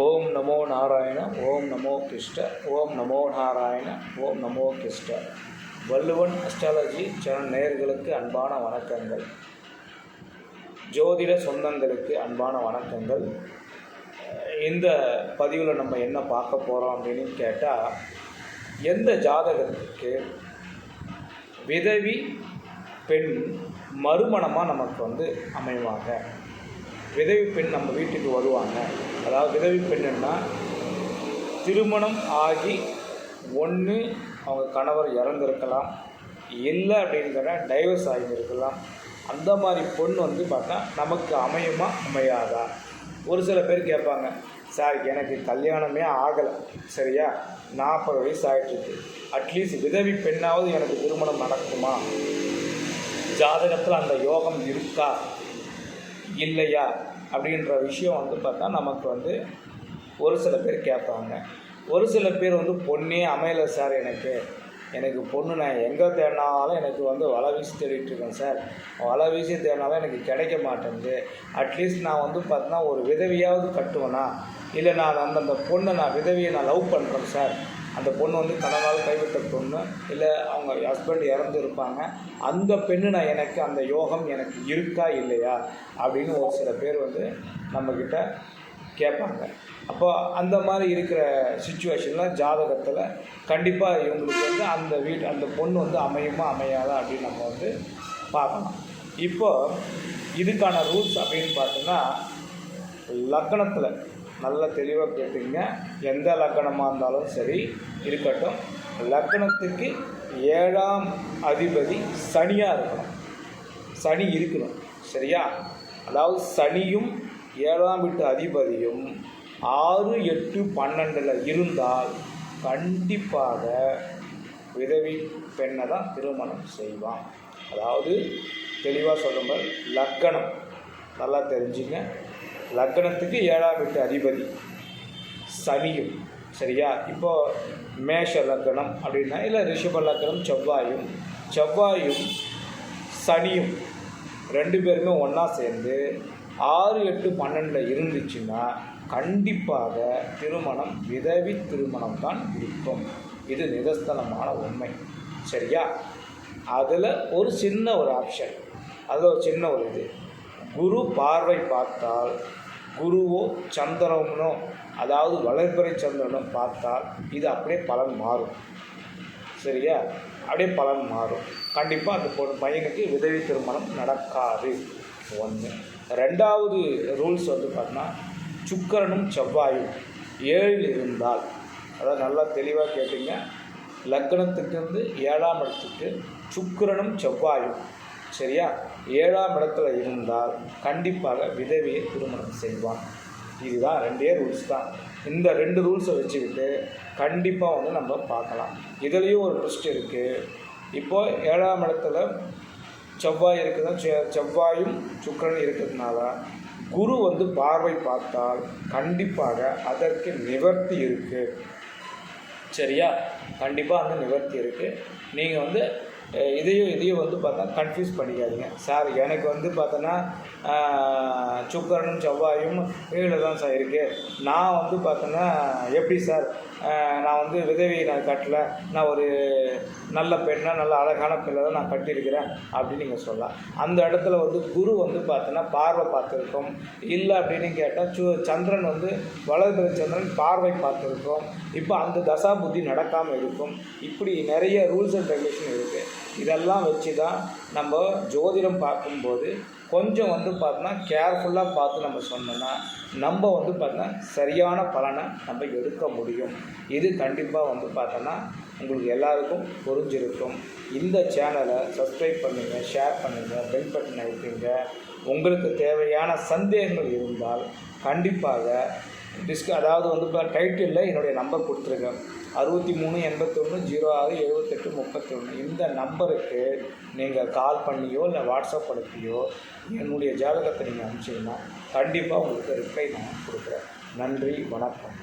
ஓம் நமோ நாராயண ஓம் நமோ கிருஷ்ட ஓம் நமோ நாராயண ஓம் நமோ கிருஷ்ட. Valluvan astrology channel நேயர்களுக்கு அன்பான வணக்கங்கள். ஜோதிட சொந்தங்களுக்கு அன்பான வணக்கங்கள். இந்த பதிவில் நம்ம என்ன பார்க்க போகிறோம் அப்படின்னு கேட்டால் எந்த ஜாதகத்துக்கு விதவி பெண் மறுமணமாக நமக்கு வந்து அமைவாங்க? விதவி பெண் நம்ம வீட்டுக்கு வருவாங்க. அதாவது விதவி பெண்ணுன்னா திருமணம் ஆகி ஒன்று அவங்க கணவர் இறந்துருக்கலாம். இல்லை அப்படிங்கிற டைவர்ஸ் ஆகியிருக்கலாம். அந்த மாதிரி பொண்ணு வந்து பார்த்தா நமக்கு அமையுமா அமையாதா? ஒரு சில பேர் கேட்பாங்க சார் எனக்கு கல்யாணமே ஆகலை. சரியா? நாற்பது வயசு ஆகிட்டுருக்கு அட்லீஸ்ட் விதவி பெண்ணாவது எனக்கு திருமணம் நடக்குமா? ஜாதகத்தில் அந்த யோகம் இருக்கா? இல்லையா அப்படின்ற விஷயம் வந்து பார்த்தா நமக்கு வந்து ஒரு சில பேர் கேட்பாங்க. ஒரு சில பேர் வந்து பொண்ணே அமையலை சார் எனக்கு. எனக்கு பொண்ணு நான் எங்கே தேடினாலும் எனக்கு வந்து வலை வீசி தேடிட்டுருக்கேன் சார். வலை வீசி தேடினாலும் எனக்கு கிடைக்க மாட்டேங்குது. அட்லீஸ்ட் நான் வந்து பார்த்தீங்கன்னா ஒரு விதவியாவது கட்டுவேனா? இல்லை நான் அந்தந்த பொண்ணை நான் விதவியை நான் லவ் பண்ணுறேன் சார். அந்த பொண்ணு வந்து கணவனால் கைவிட்ட பொண்ணு இல்லை அவங்க ஹஸ்பண்ட் இறந்து இருப்பாங்க அந்த பெண்ணு நான் எனக்கு அந்த யோகம் எனக்கு இருக்கா இல்லையா? அப்படின்னு ஒரு சில பேர் வந்து நம்மக்கிட்ட கேட்பாங்க. அப்போ அந்த மாதிரி இருக்கிற சுச்சுவேஷனில் ஜாதகத்தில் கண்டிப்பாக இவங்களுக்கு வந்து அந்த வீடு அந்த பொண்ணு வந்து அமையுமா அமையாதா அப்படின்னு நம்ம வந்து பார்க்கலாம் இப்போ இதுக்கான ரூல்ஸ் அப்படின்னு பார்த்தோன்னா லக்கணத்தில் நல்ல தெளிவாக கேட்டுங்க. எந்த லக்கணமாக இருந்தாலும் சரி இருக்கட்டும். லக்கணத்துக்கு ஏழாம் அதிபதி சனியாக இருக்கணும். சனி இருக்கணும். சரியா? அதாவது சனியும் ஏழாம் வீட்டு அதிபதியும் ஆறு எட்டு பன்னெண்டில் இருந்தால் கண்டிப்பாக விதவி பெண்ணை தான் திருமணம் செய்வான். அதாவது தெளிவாக சொல்லுங்கள் லக்கணம் நல்லா தெரிஞ்சுங்க. லக்கணத்துக்கு ஏழாம் வீட்டு அதிபதி சனியும் சரியா? இப்போ மேஷ லக்கணம் அப்படின்னா இல்லை ரிஷப லக்கணம் செவ்வாயும் செவ்வாயும் சனியும் ரெண்டு பேருமே ஒன்றா சேர்ந்து ஆறு எட்டு பன்னெண்டில் இருந்துச்சுன்னா கண்டிப்பாக திருமணம் விதவி திருமணம் தான் இருக்கும் இது நிதஸ்தனமான உண்மை. சரியா? அதில் ஒரு சின்ன ஒரு ஆப்ஷன். அதில் ஒரு சின்ன ஒரு இது. குரு பார்வை பார்த்தால் குருவோ சந்திரனோ அதாவது வளர்பிறை சந்திரனோ பார்த்தால் இது அப்படியே பலன் மாறும். சரியா? அப்படியே பலன் மாறும். கண்டிப்பாக அந்த பொண்ணு பையனுக்கு விதவி திருமணம் நடக்காது. ஒன்று ரெண்டாவது ரூல்ஸ் வந்து பார்த்தோன்னா சுக்கரனும் செவ்வாயும் ஏழில் இருந்தால் அதாவது நல்லா தெளிவாக கேட்டீங்க லக்னத்துக்கு வந்து ஏழாம் இடத்துக்கு சுக்கரனும் செவ்வாயும் சரியா? ஏழாம் இடத்துல இருந்தால் கண்டிப்பாக விதவியை திருமணம் செய்வான். இதுதான் ரெண்டே ரூல்ஸ் தான். இந்த ரெண்டு ரூல்ஸை வச்சுக்கிட்டு கண்டிப்பாக வந்து நம்ம பார்க்கலாம். இதுலேயும் ஒரு ட்விஸ்ட் இருக்குது இப்போது ஏழாம் இடத்துல செவ்வாய் இருக்குதுன்னா செ- செவ்வாயும் சுக்கரன் இருக்கிறதுனால குரு வந்து பார்வை பார்த்தால் கண்டிப்பாக அதற்கு நிவர்த்தி இருக்குது சரியா? கண்டிப்பாக அந்த நிவர்த்தி இருக்குது நீங்கள் வந்து இதையும் இதையும் வந்து பார்த்தா கன்ஃபியூஸ் பண்ணிக்காதீங்க. சார் எனக்கு வந்து பார்த்தோன்னா சுக்கரனும் செவ்வாயும் கீழே தான் சார் இருக்குது நான் வந்து பார்த்தோன்னா எப்படி சார் நான் வந்து விதவி நான் கட்டலை. நான் ஒரு நல்ல பெண்ணாக நல்ல அழகான பெண்ணை தான் நான் கட்டியிருக்கிறேன் அப்படின்னு நீங்கள் சொல்லலாம். அந்த இடத்துல வந்து குரு வந்து பார்த்தோன்னா பார்வை பார்த்துருக்கோம். இல்லை அப்படின்னு கேட்டால் சு சந்திரன் வந்து வளர்பிற சந்திரன் பார்வை பார்த்துருக்கோம். இப்போ அந்த தசா புத்தி நடக்காமல் இருக்கும். இப்படி நிறைய ரூல்ஸ் அண்ட் ரெகுலேஷன் இருக்குது இதெல்லாம் வச்சு தான் நம்ம ஜோதிடம் பார்க்கும்போது கொஞ்சம் வந்து பார்த்தோன்னா கேர்ஃபுல்லாக பார்த்து நம்ம சொன்னோன்னா நம்ம வந்து பார்த்தோன்னா சரியான பலனை நம்ம எடுக்க முடியும். இது கண்டிப்பாக வந்து பார்த்தோன்னா உங்களுக்கு எல்லாருக்கும் புரிஞ்சிருக்கும். இந்த சேனலை சப்ஸ்கிரைப் பண்ணுங்கள் ஷேர் பண்ணுங்கள் பெல் பட்டன் அழுத்துங்க. உங்களுக்கு தேவையான சந்தேகங்கள் இருந்தால் கண்டிப்பாக டிஸ்க அதாவது வந்து இப்போ டைட்டிலில் என்னுடைய நம்பர் கொடுத்துருக்கேன் அறுபத்தி மூணு எண்பத்தொன்று ஜீரோ ஆறு எழுபத்தெட்டு முப்பத்தொன்று இந்த நம்பருக்கு நீங்கள் கால் பண்ணியோ இல்லை வாட்ஸ்அப் அனுப்பியோ என்னுடைய ஜாதகத்தை நீங்கள் அனுப்பிச்சிங்கன்னா கண்டிப்பாக உங்களுக்கு ரிப்ளை நான் கொடுக்குறேன். நன்றி வணக்கம்.